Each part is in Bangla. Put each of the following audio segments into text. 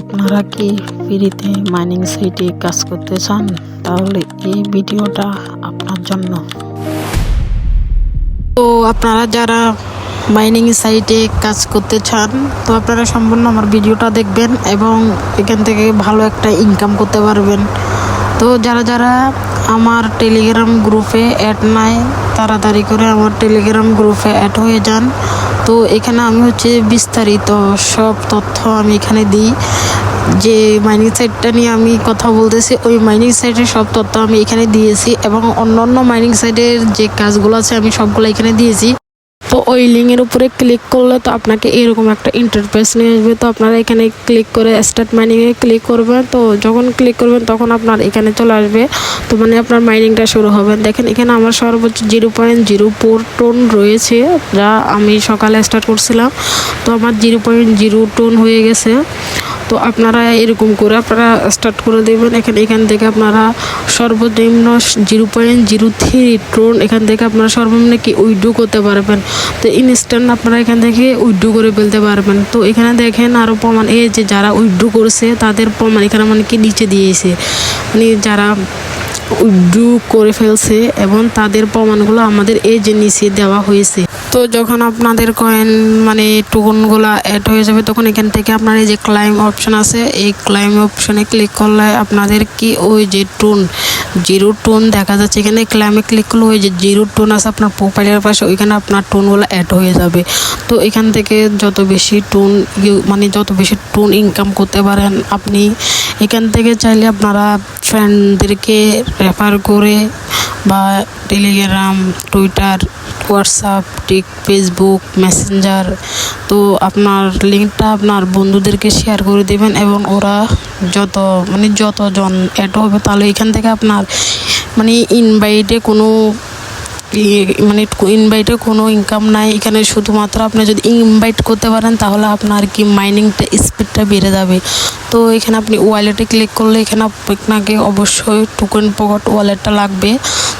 আপনারা কি ফ্রিতে মাইনিং সাইটে কাজ করতে চান? তাহলে এই ভিডিওটা আপনার জন্য। তো আপনারা যারা মাইনিং সাইটে কাজ করতে চান, তো আপনারা সম্পূর্ণ আমার ভিডিওটা দেখবেন এবং এখান থেকে ভালো একটা ইনকাম করতে পারবেন। তো যারা যারা আমার টেলিগ্রাম গ্রুপে অ্যাড নাই, তাড়াতাড়ি করে আমার টেলিগ্রাম গ্রুপে অ্যাড হয়ে যান। তো এখানে আমি হচ্ছে বিস্তারিত সব তথ্য আমি এখানে দিই। যে মাইনিং সাইটটা নিয়ে আমি কথা বলতেছি, ওই মাইনিং সাইটের সব তথ্য আমি এখানে দিয়েছি এবং অন্য অন্য মাইনিং সাইটের যে কাজগুলো আছে, আমি সবগুলো এখানে দিয়েছি। তো ওই লিঙ্কের উপরে ক্লিক করলে তো আপনাকে এরকম একটা ইন্টারফেস নিয়ে আসবে। তো আপনারা এখানে ক্লিক করে স্টার্ট মাইনিংয়ে ক্লিক করবেন। তো যখন ক্লিক করবেন তখন আপনার এখানে চলে আসবে। তো মানে আপনার মাইনিংটা শুরু হবে। দেখেন এখানে আমার সর্বোচ্চ zero point zero four Tron রয়েছে, যা আমি সকালে স্টার্ট করছিলাম। তো আমার জিরো পয়েন্ট জিরো টোন হয়ে গেছে। তো আপনারা এরকম করে আপনারা স্টার্ট করে দেবেন। এখানে এখান থেকে আপনারা সর্বনিম্ন zero point zero three Tron এখান থেকে আপনারা সর্বনিম্ন কি উইড্রো করতে পারবেন। তো ইনস্ট্যান্ট আপনারা এখান থেকে উইড্রো করে ফেলতে পারবেন। তো এখানে দেখেন আরও প্রমাণ, এই যে যারা উইড্রো করছে, তাদের প্রমাণ এখানে মানে কি নিচে দিয়েছে। মানে যারা উইড্রো করে ফেলছে এবং তাদের প্রমাণগুলো আমাদের এই যে নিচে দেওয়া হয়েছে। তো যখন আপনাদের কয়েন মানে টোকনগুলো অ্যাড হয়ে যাবে, তখন এখান থেকে আপনার এই যে ক্লাইম অপশন আছে, এই ক্লাইম অপশনে ক্লিক করলে আপনাদের কি ওই যে টোন জিরো টোন দেখা যাচ্ছে এখানে ক্লাইমে ক্লিক করলে ওই যে জিরো টোন আছে আপনার প্রোফাইলের পাশে, ওইখানে আপনার টোনগুলো অ্যাড হয়ে যাবে। তো এখান থেকে যত বেশি টোন মানে যত বেশি টোন ইনকাম করতে পারেন আপনি, এখান থেকে চাইলে আপনারা ফ্রেন্ডদেরকে রেফার করে বা Telegram Twitter WhatsApp tick Facebook Messenger তো আপনার লিঙ্কটা আপনার বন্ধুদেরকে শেয়ার করে দেবেন এবং ওরা যত মানে যতজন অ্যাড হবে তাহলে এখান থেকে আপনার মানে ইনভাইটে কোনো মানে ইনভাইটে কোনো ইনকাম নাই। এখানে শুধুমাত্র আপনি যদি ইনভাইট করতে পারেন, তাহলে আপনার কি মাইনিংটা স্পিডটা বেড়ে যাবে। তো এখানে আপনি ওয়ালেটে ক্লিক করলে এখানে আপনাকে অবশ্যই টোকেন পকেট ওয়ালেটটা লাগবে।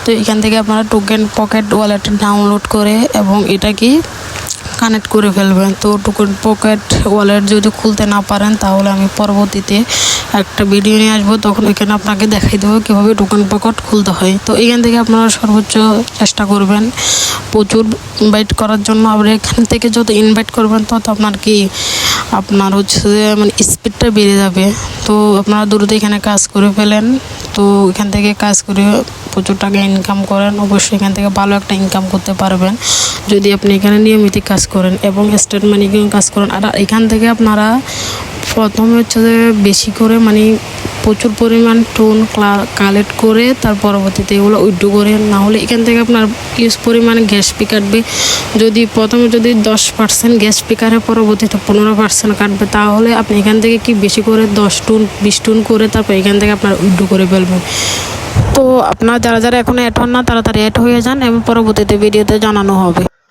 তো এখান থেকে আপনারা টোকেন পকেট ওয়ালেটটা ডাউনলোড করে এবং এটা কি কানেক্ট করে ফেলবেন। তো টোকেন পকেট ওয়ালেট যদি খুলতে না পারেন, তাহলে আমি পরবর্তীতে একটা ভিডিও নিয়ে আসব। তখন এখানে আপনাকে দেখাই দেবো কীভাবে টোকেন পকেট খুলতে হয়। তো এখান থেকে আপনারা সর্বোচ্চ চেষ্টা করবেন প্রচুর ইনভাইট করার জন্য। আবার এখান থেকে যত ইনভাইট করবেন, তত আপনার কি আপনার হচ্ছে মানে স্পিডটা বেড়ে যাবে। তো আপনারা দ্রুত এখানে কাজ করে ফেলেন। তো এখান থেকে কাজ করে প্রচুর টাকা ইনকাম করেন, অবশ্যই এখান থেকে ভালো একটা ইনকাম করতে পারবেন। যদি আপনি এখানে নিয়মিত কাজ করেন এবং স্টেট মানি কাজ করেন, আর এখান থেকে আপনারা প্রথমে হচ্ছে বেশি করে মানে প্রচুর পরিমাণ টোন কালেক্ট করে তার পরবর্তীতে এগুলো উইড্রো করে, না হলে এখান থেকে আপনার ইউজ পরিমাণ গ্যাস পি কাটবে। যদি প্রথমে যদি দশ পার্সেন্ট গ্যাস পি কাটে, পরবর্তীতে পনেরো পার্সেন্ট কাটবে, তাহলে আপনি এখান থেকে কি বেশি করে দশ টুন, বিশ টুন করে তারপর এখান থেকে আপনার উইড্রো করে ফেলবেন। তো আপনার যারা যারা এখন অ্যাড হন না, তাড়াতাড়ি অ্যাড হয়ে যান এবং পরবর্তীতে ভিডিওতে জানানো হবে।